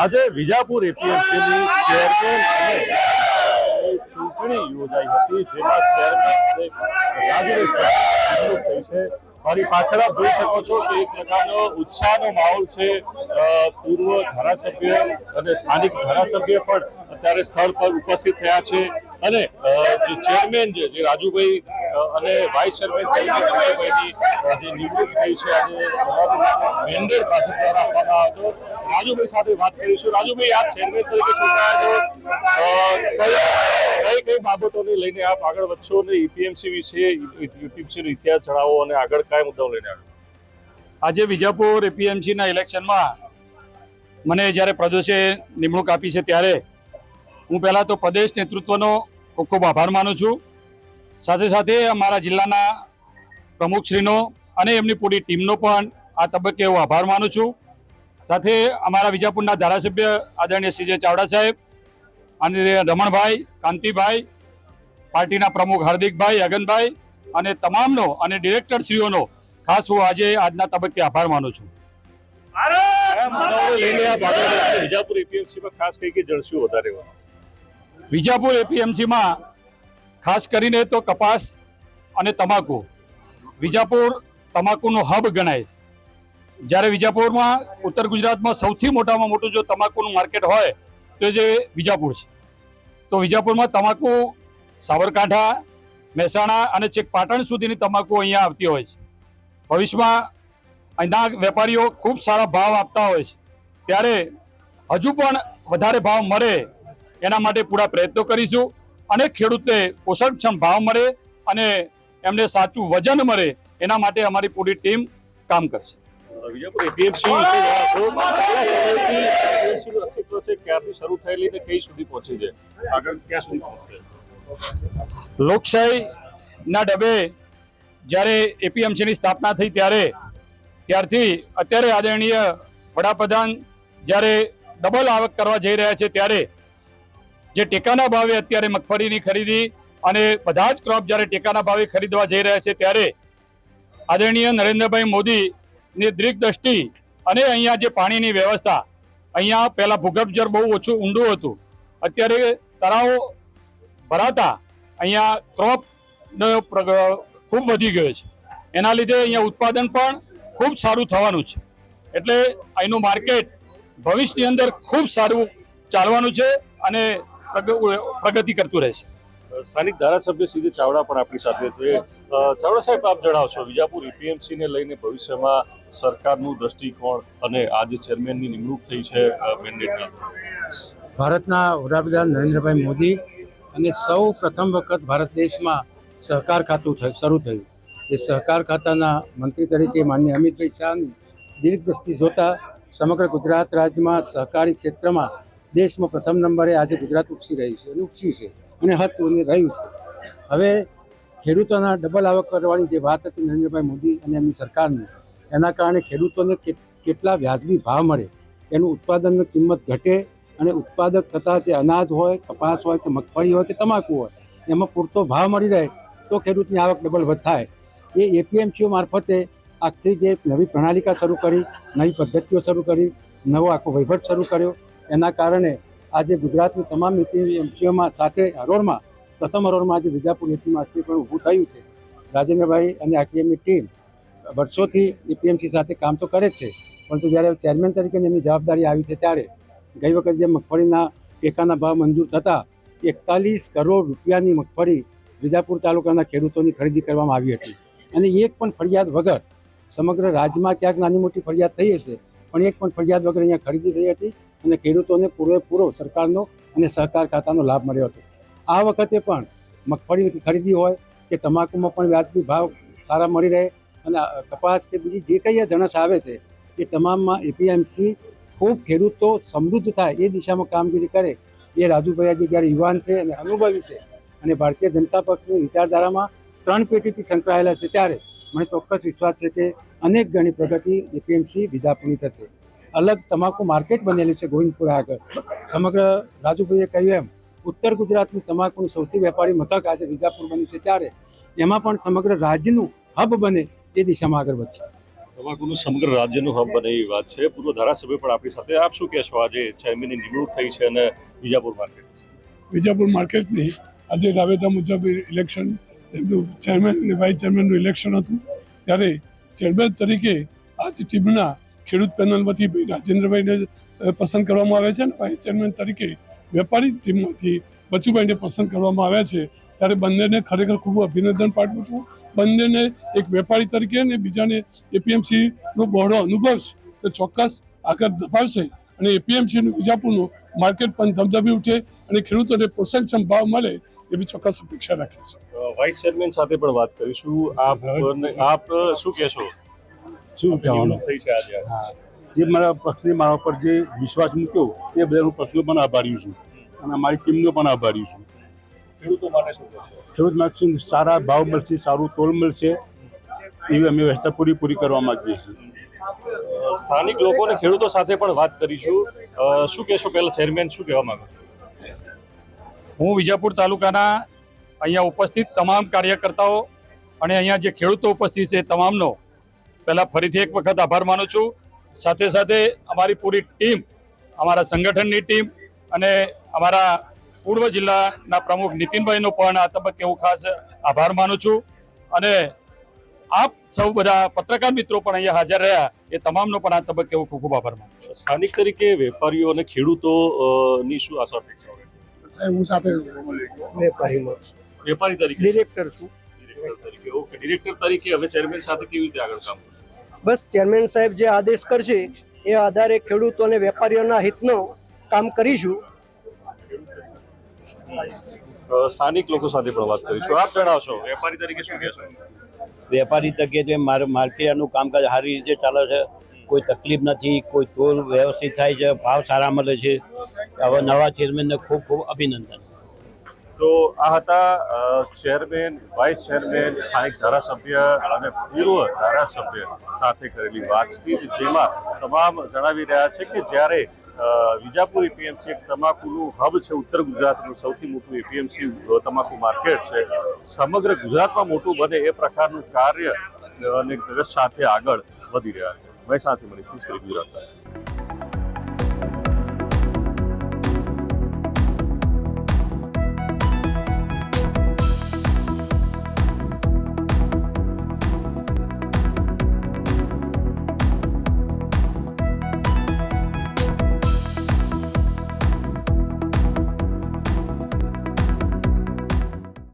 આજે વિજાપુર એપીએમસીની ચેરમેન ચૂંટણી યોજાઈ હતી, જેમાં ચેરમેન છે. મારી પાછળ આપ જોઈ શકો છો કે એક પ્રકારનો ઉત્સાહનો માહોલ છે. પૂર્વ ધારાસભ્ય અને સ્થાનિક ધારાસભ્ય પણ અત્યારે સ્થળ પર ઉપસ્થિત થયા છે. અને જે ચેરમેન છે, જે રાજુભાઈ અને વાઇસ ચેરમેન જે નિમણૂક થઈ છે, આજે પાસે દ્વારા આપવામાં આવ્યો રાજુભાઈ સાથે વાત કરીશું. રાજુભાઈ, આપ ચેરમેન તરીકે ચૂંટાયા કઈ કઈ બાબતોને લઈને આપ આગળ વધશો અને ઈપીએમસી વિશે ઈપીએમસી નો ઇતિહાસ જણાવો અને આગળ કયા મુદ્દાઓ લઈને આગળ આજે વિજાપુર એપીએમસીના ઇલેક્શનમાં મને જ્યારે પ્રદેશે નિમણૂક આપી છે ત્યારે હું પહેલાં તો પ્રદેશ નેતૃત્વનો ખૂબ ખૂબ આભાર માનું છું. સાથે સાથે અમારા જિલ્લાના પ્રમુખશ્રીનો અને એમની પૂરી ટીમનો પણ આ તબક્કે હું આભાર માનું છું. સાથે અમારા વિજાપુરના ધારાસભ્ય આદરણીય સીજે ચાવડા સાહેબ અને રમણભાઈ કાંતિભાઈ પાર્ટીના પ્રમુખ હાર્દિકભાઈ અગનભાઈ અને તમામનો અને ડિરેક્ટરશ્રીઓનો ખાસ હું આજે આજના તબક્કે આભાર માનું છું. વિજાપુર એપીએમસીમાં ખાસ કઈ કઈ વધારે? વિજાપુર એપીએમસીમાં ખાસ કરીને તો કપાસ અને તમાકુ. વિજાપુર તમાકુનો હબ ગણાય જ્યારે વિજાપુરમાં ઉત્તર ગુજરાતમાં સૌથી મોટામાં મોટું જો તમાકુનું માર્કેટ હોય, તો જે વિજાપુર છે. તો વિજાપુરમાં તમાકુ સાબરકાંઠા, મહેસાણા અને છેક પાટણ સુધીની તમાકુ અહીંયા આવતી હોય છે. ભવિષ્યમાં અહીંના વેપારીઓ ખૂબ સારા ભાવ આપતા હોય છે. ત્યારે હજુ પણ વધારે ભાવ મળે એના માટે પૂરા પ્રયત્નો કરીશું. અને ખેડૂતને પોષણક્ષમ ભાવ મળે અને એમને સાચું વજન મળે એના માટે અમારી પૂરી ટીમ કામ કરશે. લોકશાહીના ડબે જ્યારે એપીએમસીની સ્થાપના થઈ ત્યારે ત્યારથી અત્યારે આદરણીય વડાપ્રધાન જ્યારે ડબલ આવક કરવા જઈ રહ્યા છે ત્યારે જે ટેકાના ભાવે અત્યારે મગફળીની ખરીદી અને બધા જ ક્રોપ જ્યારે ટેકાના ભાવે ખરીદવા જઈ રહ્યા છે ત્યારે આદરણીય નરેન્દ્રભાઈ મોદીની દ્રષ્ટિ અને અહીંયા જે પાણીની વ્યવસ્થા, અહીંયા પહેલાં ભૂગર્ભ જળ બહુ ઓછું ઊંડું હતું. અત્યારે તળાવો ભરાતા અહીંયા ક્રોપ ખૂબ વધી ગયો છે. એના લીધે અહીંયા ઉત્પાદન પણ ખૂબ સારું થવાનું છે. એટલે અહીંનું માર્કેટ ભવિષ્યની અંદર ખૂબ સારું ચાલવાનું છે અને પ્રગતિ કરતું રહેશે. સ્થાનિક ધારાસભ્ય સીધે ચાવડા પણ આપણી સાથે છે. ચાવડા સાહેબ આપ જણાવશો વિજાપુર ને લઈને ભવિષ્યમાં સરકારનું દ્રષ્ટિકોણ અને આજે ચેરમેનની નિમણૂક થઈ છે મેન્ડેટની. ભારતના વડાપ્રધાન નરેન્દ્રભાઈ મોદી અને સૌ પ્રથમ વખત ભારત દેશમાં સહકાર ખાતું થયું શરૂ થયું. એ સહકાર ખાતાના મંત્રી તરીકે માન્ય અમિતભાઈ શાહની દીર્ઘ દ્રષ્ટિ જોતા સમગ્ર ગુજરાત રાજ્યમાં સહકારી ક્ષેત્રમાં દેશમાં પ્રથમ નંબરે આજે ગુજરાત ઉપસી રહ્યું છે અને ઉપસ્યું છે અને હતું અને રહ્યું છે. હવે ખેડૂતોના ડબલ આવક કરવાની જે વાત હતી નરેન્દ્રભાઈ મોદી અને એમની સરકારની, એના કારણે ખેડૂતોને કેટલા વ્યાજબી ભાવ મળે, એનું ઉત્પાદનની કિંમત ઘટે અને ઉત્પાદક થતા જે અનાજ હોય, કપાસ હોય કે મગફળી હોય કે તમાકુ હોય, એમાં પૂરતો ભાવ મળી રહે તો ખેડૂતની આવક ડબલ વધાય એ એપીએમસીઓ મારફતે આખી જે નવી પ્રણાલિકા શરૂ કરી, નવી પદ્ધતિઓ શરૂ કરી, નવો આખો વહીવટ શરૂ કર્યો. એના કારણે આજે ગુજરાતની તમામ એપીએમસીઓમાં સાથે હરોળમાં પ્રથમ હરોળમાં આજે વિજાપુર એપીએમસી પણ ઊભું થયું છે. રાજેન્દ્રભાઈ અને આખી ટીમ વર્ષોથી એપીએમસી સાથે કામ તો કરે જ છે. પરંતુ જ્યારે ચેરમેન તરીકેની એમની જવાબદારી આવી છે ત્યારે ગઈ વખત જે મગફળીના ટેકાના ભાવ મંજૂર થતા એકતાલીસ કરોડ રૂપિયાની મગફળી વિજાપુર તાલુકાના ખેડૂતોની ખરીદી કરવામાં આવી હતી. અને એક પણ ફરિયાદ વગર સમગ્ર રાજ્યમાં ક્યાંક નાની મોટી ફરિયાદ થઈ હશે, પણ એક પણ ફરિયાદ વગર અહીંયા ખરીદી થઈ હતી. અને ખેડૂતોને પૂરેપૂરો સરકારનો અને સહકાર ખાતાનો લાભ મળ્યો હતો. આ વખતે પણ મગફળીની ખરીદી હોય કે તમાકુમાં પણ વ્યાજબી ભાવ સારા મળી રહે અને કપાસ કે બીજી જે કંઈ જણસ આવે છે, એ તમામમાં એપીએમસી ખૂબ ખેડૂતો સમૃદ્ધ થાય એ દિશામાં કામગીરી કરે એ રાજુભાઈ આજે જ્યારે યુવાન છે અને અનુભવી છે અને ભારતીય જનતા પક્ષની વિચારધારામાં ત્રણ પેઢીથી સંકળાયેલા છે ત્યારે મને ચોક્કસ વિશ્વાસ છે કે અનેક ગણી પ્રગતિ એપીએમસી વિદાપણી થશે. અલગ તમાકુ માર્કેટ બનેલું છે ગોવિંદપુરા આગળ. સમગ્ર રાજુભાઈએ કહ્યું એમ ઉત્તર ગુજરાતની તમાકુનું સૌથી વેપારી મથક આજે વિજાપુર બન્યું છે ત્યારે એમાં પણ સમગ્ર રાજ્યનું હબ બને એ દિશામાં આગળ વધશે. તમાકુનું સમગ્ર રાજ્યનું હબ બને એવી વાત છે. પૂર્વ ધારાસભ્ય પણ આપણી સાથે આપ શું કહેશો? આજે ચેરમેનની નિમણૂક થઈ છે અને બીજાપુર માર્કેટ વિજાપુર માર્કેટની આજે રાબેતા મુજબ ઇલેક્શન એમનું ચેરમેન અને વાઇસ ચેરમેનનું ઇલેક્શન હતું. ત્યારે ચેરમેન તરીકે આજ ટીમના ખેડૂત પેનલમાંથી ભાઈ રાજેન્દ્રભાઈને પસંદ કરવામાં આવે છે અને વાઇસ ચેરમેન તરીકે વેપારી ટીમમાંથી બચુભાઈને પસંદ કરવામાં આવ્યા છે. ત્યારે બંનેને ખરેખર ખૂબ અભિનંદન પાઠવું છું. બંનેને એક વેપારી તરીકે અને બીજાને એપીએમસીનો બહોળો અનુભવ છે. તો ચોક્કસ આગળ ધપાવશે અને એપીએમસીનું બીજાપુરનું વિજાપુરનું માર્કેટ પણ ધમધમી ઉઠે અને ખેડૂતોને પોષણક્ષમ ભાવ મળે એવી ચોક્કસ અપેક્ષા રાખીએ છીએ. વાઇસ ચેરમેન સાથે પણ વાત કરીશું. આપ આપ શું કહેશો? શું કહેવાનું? જે મારા પક્ષને મારા પર જે વિશ્વાસ મૂક્યો તે બધા હું પક્ષનો પણ આભારી છું. અને મારી ટીમનો પણ આભારી છું. ખેડૂતો માટે સારા ભાવ મળશે સારું તોલ મળશે એવી અમે વ્યવસ્થા પૂરી પૂરી કરવા માંગીએ છીએ. સ્થાનિક લોકો અને ખેડૂતો સાથે પણ વાત કરીશું. શું કહેશો પહેલાં ચેરમેન શું કહેવા માંગો હું વિજાપુર તાલુકાના અહીંયા ઉપસ્થિત તમામ કાર્યકર્તાઓ અને અહીંયા જે ખેડૂતો ઉપસ્થિત છે તમામનો પહેલાં ફરીથી એક વખત આભાર માનું છું. સાથે સાથે અમારી પૂરી ટીમ અમારા સંગઠનની ટીમ અને અમારા પૂર્વ જિલ્લાના પ્રમુખ નીતિનભાઈનો પણ આ તબક્કે હું ખાસ આભાર માનું છું. અને આપ સૌ બધા પત્રકાર મિત્રો પણ અહીંયા હાજર રહ્યા એ તમામનો પણ આ તબક્કે હું ખૂબ ખૂબ આભાર માનું છું. સ્થાનિક તરીકે વેપારીઓ અને ખેડૂતો અ, ની શું આશા અપેક્ષા હોય સાહેબ હું સાથે વેપારીમાં વેપારી તરીકે? ડિરેક્ટર છું. ડિરેક્ટર તરીકે. ઓકે ડિરેક્ટર તરીકે હવે ચેરમેન સાથે કેવી રીતે આગળ કામ? બસ ચેરમેન સાહેબ જે આદેશ કરશે એ આધારે ખેડૂતો અને વેપારીઓના હિતનો કામ કરીશું. સ્થાનિક લોકો સાથે પણ વાત કરીશું. આપ જણાવશો વેપારી તરીકે શું કહેશો? વેપારી તરીકે જે મારે માર્કેટનું કામકાજ સારી રીતે ચાલે છે કોઈ તકલીફ નથી કોઈ તોલ વ્યવસ્થિત થાય છે ભાવ સારા મળે છે. હવે નવા ચેરમેનને ખૂબ ખૂબ અભિનંદન. તો આ હતા ચેરમેન વાઇસ ચેરમેન સ્થાનિક ધારાસભ્ય અને પૂર્વ ધારાસભ્ય સાથે કરેલી વાતચીત, જેમાં તમામ જણાવી રહ્યા છે કે જ્યારે વિજાપુર એપીએમસી એક તમાકુનું હબ છે, ઉત્તર ગુજરાતનું સૌથી મોટું એપીએમસી તમાકુ માર્કેટ છે. સમગ્ર ગુજરાતમાં મોટું બને એ પ્રકારનું કાર્ય અને સાથે આગળ વધી રહ્યા છે. મહેસાણાથી મળી ગુજરાત.